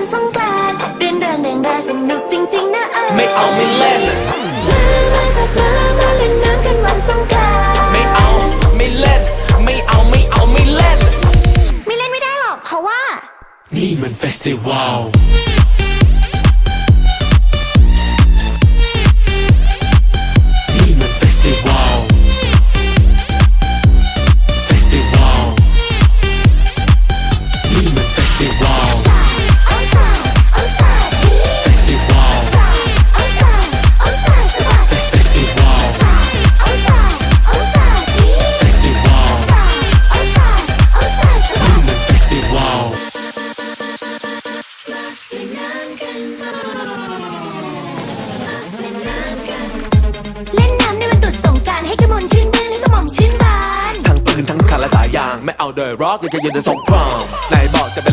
วันสงกรานต์เรื่นเริงเริงราสนุกจริงๆนะเออไม่เอาไม่เล่น มามาจับมามาเล่นน้ำกันวันสงกรานต์ไม่เอาไม่เล่น ไม่เอาไม่เอาไม่เล่น ไม่เล่นไม่ได้หรอกเพราะว่า นี่มันเฟสติวัล เล่นน้ำในวันตรุษสงกรารให้กระมวลชื่นมื่นให้กระหม่อมชื่นบาน ทั้งปืนทั้งลูกขันและสายยาง ไม่เอาเดยร็อกอยากจะยืนในสงครามนายบอกจะเป็น